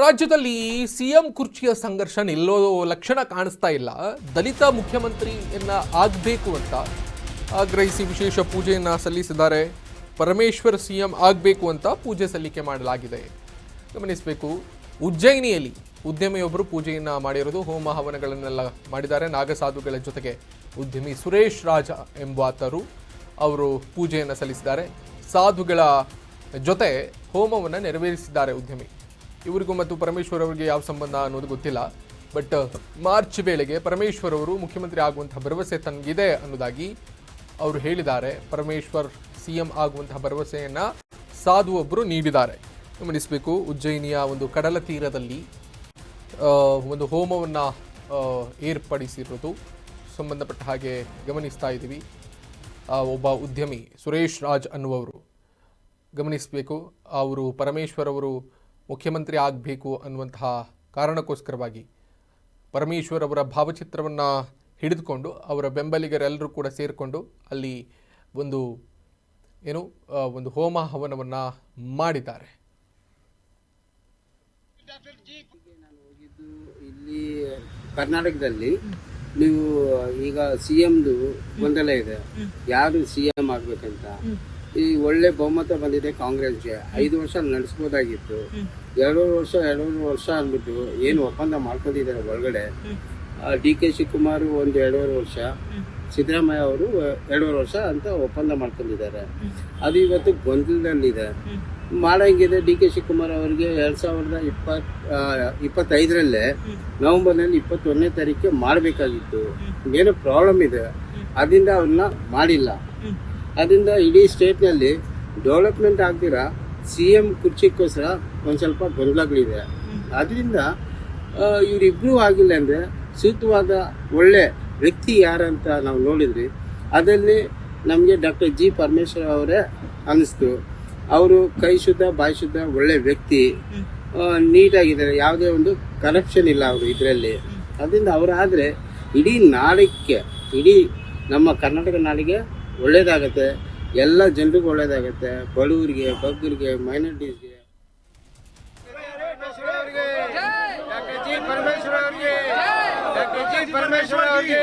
ರಾಜ್ಯದಲ್ಲಿ ಸಿಎಂ ಕುರ್ಚಿಯ ಸಂಘರ್ಷ ನಿಲ್ಲೋ ಲಕ್ಷಣ ಕಾಣಿಸ್ತಾ ಇಲ್ಲ. ದಲಿತ ಮುಖ್ಯಮಂತ್ರಿಯನ್ನ ಆಗಬೇಕು ಅಂತ ಆಗ್ರಹಿಸಿ ವಿಶೇಷ ಪೂಜೆಯನ್ನು ಸಲ್ಲಿಸಿದ್ದಾರೆ. ಪರಮೇಶ್ವರ್ ಸಿಎಂ ಆಗಬೇಕು ಅಂತ ಪೂಜೆ ಸಲ್ಲಿಕೆ ಮಾಡಲಾಗಿದೆ. ಗಮನಿಸಬೇಕು, ಉಜ್ಜಯಿನಿಯಲ್ಲಿ ಉದ್ಯಮಿಯೊಬ್ಬರು ಪೂಜೆಯನ್ನು ಮಾಡಿರೋದು ಹೋಮ ಹವನಗಳನ್ನೆಲ್ಲ ಮಾಡಿದ್ದಾರೆ. ನಾಗಸಾಧುಗಳ ಜೊತೆಗೆ ಉದ್ಯಮಿ ಸುರೇಶ್ ರಾಜ ಎಂಬಾತರು ಅವರು ಪೂಜೆಯನ್ನು ಸಲ್ಲಿಸಿದ್ದಾರೆ. ಸಾಧುಗಳ ಜೊತೆ ಹೋಮವನ್ನು ನೆರವೇರಿಸಿದ್ದಾರೆ ಉದ್ಯಮಿ. ಇವರಿಗೂ ಮತ್ತು ಪರಮೇಶ್ವರ್ ಅವರಿಗೆ ಯಾವ ಸಂಬಂಧ ಅನ್ನೋದು ಗೊತ್ತಿಲ್ಲ. ಬಟ್ ಮಾರ್ಚ್ ವೇಳೆಗೆ ಪರಮೇಶ್ವರ್ ಅವರು ಮುಖ್ಯಮಂತ್ರಿ ಆಗುವಂತಹ ಭರವಸೆ ತನಗಿದೆ ಅನ್ನೋದಾಗಿ ಅವರು ಹೇಳಿದ್ದಾರೆ. ಪರಮೇಶ್ವರ್ ಸಿಎಂ ಆಗುವಂತಹ ಭರವಸೆಯನ್ನ ಸಾಧು ಒಬ್ಬರು ನೀಡಿದ್ದಾರೆ. ಗಮನಿಸಬೇಕು, ಉಜ್ಜಯಿನಿಯ ಒಂದು ಕಡಲ ತೀರದಲ್ಲಿ ಒಂದು ಹೋಮವನ್ನು ಏರ್ಪಡಿಸಿರೋದು. ಸಂಬಂಧಪಟ್ಟ ಹಾಗೆ ಗಮನಿಸ್ತಾ ಇದ್ದೀವಿ. ಒಬ್ಬ ಉದ್ಯಮಿ ಸುರೇಶ್ ರಾಜ್ ಅನ್ನುವರು ಗಮನಿಸಬೇಕು, ಅವರು ಪರಮೇಶ್ವರ್ ಅವರು ಮುಖ್ಯಮಂತ್ರಿ ಆಗಬೇಕು ಅನ್ನುವಂತಹ ಕಾರಣಕ್ಕೋಸ್ಕರವಾಗಿ ಪರಮೇಶ್ವರ್ ಅವರ ಭಾವಚಿತ್ರವನ್ನು ಹಿಡಿದುಕೊಂಡು ಅವರ ಬೆಂಬಲಿಗರೆಲ್ಲರೂ ಕೂಡ ಸೇರಿಕೊಂಡು ಅಲ್ಲಿ ಒಂದು ಏನು ಒಂದು ಹೋಮ ಹವನವನ್ನು ಮಾಡಿದ್ದಾರೆ. ಇಲ್ಲಿ ಕರ್ನಾಟಕದಲ್ಲಿ ನೀವು ಈಗ ಸಿ ಎಂದು ಗೊಂದಲ ಇದೆ. ಯಾರು ಸಿ ಎಂ ಆಗ್ಬೇಕಂತ? ಈ ಒಳ್ಳೆ ಬಹುಮತ ಬಂದಿದೆ ಕಾಂಗ್ರೆಸ್ಗೆ. ಐದು ವರ್ಷ ನಡೆಸ್ಬೋದಾಗಿತ್ತು. ಎರಡೂವರೆ ವರ್ಷ ಎರಡೂವರೆ ವರ್ಷ ಅಂದ್ಬಿಟ್ಟು ಏನು ಒಪ್ಪಂದ ಮಾಡ್ಕೊಂಡಿದ್ದಾರೆ ಒಳಗಡೆ. ಡಿ ಕೆ ಶಿವಕುಮಾರ್ ಒಂದು ಎರಡೂವರೆ ವರ್ಷ, ಸಿದ್ದರಾಮಯ್ಯ ಅವರು ಎರಡೂವರೆ ವರ್ಷ ಅಂತ ಒಪ್ಪಂದ ಮಾಡ್ಕೊಂಡಿದ್ದಾರೆ. ಅದು ಇವತ್ತು ಗೊಂದಲದಲ್ಲಿದೆ. ಮಾಡಂಗಿದೆ ಡಿ ಕೆ ಶಿವಕುಮಾರ್ ಅವರಿಗೆ ಎರಡ್ ಸಾವಿರದ ಇಪ್ಪತ್ ಇಪ್ಪತ್ತೈದರಲ್ಲೇ ನವೆಂಬರ್ನಲ್ಲಿ ಇಪ್ಪತ್ತೊಂದನೇ ತಾರೀಕಿಗೆ ಮಾಡಬೇಕಾಗಿತ್ತು. ಏನೋ ಪ್ರಾಬ್ಲಮ್ ಇದೆ. ಅದರಿಂದ ಅವ್ರನ್ನ ಮಾಡಿಲ್ಲ. ಅದರಿಂದ ಇಡೀ ಸ್ಟೇಟ್ನಲ್ಲಿ ಡೆವಲಪ್ಮೆಂಟ್ ಆಗ್ದಿರ ಸಿ ಎಂ ಕುರ್ಚಿಗೋಸ್ಕರ ಒಂದು ಸ್ವಲ್ಪ ಗೊಂದಲಗಳಿದೆ ಅದರಿಂದ ಇವರಿಬ್ಬರೂ ಆಗಿಲ್ಲ ಅಂದರೆ ಸೂಕ್ತವಾದ ಒಳ್ಳೆ ವ್ಯಕ್ತಿ ಯಾರಂತ ನಾವು ನೋಡಿದ್ವಿ. ಅದರಲ್ಲಿ ನಮಗೆ ಡಾಕ್ಟರ್ ಜಿ ಪರಮೇಶ್ವರ್ ಅವರೇ ಅನ್ನಿಸ್ತು. ಅವರು ಕೈ ಶುದ್ಧ ಬಾಯಿ ಶುದ್ಧ ಒಳ್ಳೆ ವ್ಯಕ್ತಿ. ನೀಟಾಗಿದ್ದಾರೆ. ಯಾವುದೇ ಒಂದು ಕರಪ್ಷನ್ ಇಲ್ಲ ಅವರು ಇದರಲ್ಲಿ. ಅದರಿಂದ ಅವರಾದರೆ ಇಡೀ ನಾಡಿಗೆ ಇಡೀ ನಮ್ಮ ಕರ್ನಾಟಕ ನಾಡಿಗೆ ಒಳ್ಳೇದಾಗತ್ತೆ ಎಲ್ಲ ಜನರಿಗೂ ಒಳ್ಳೇದಾಗತ್ತೆ ಬಡವರಿಗೆ ಬಗ್ಗರಿಗೆ ಮೈನಾರಿಟೀಸ್ಗೆ ಪರಮೇಶ್ವರ ಅವರಿಗೆ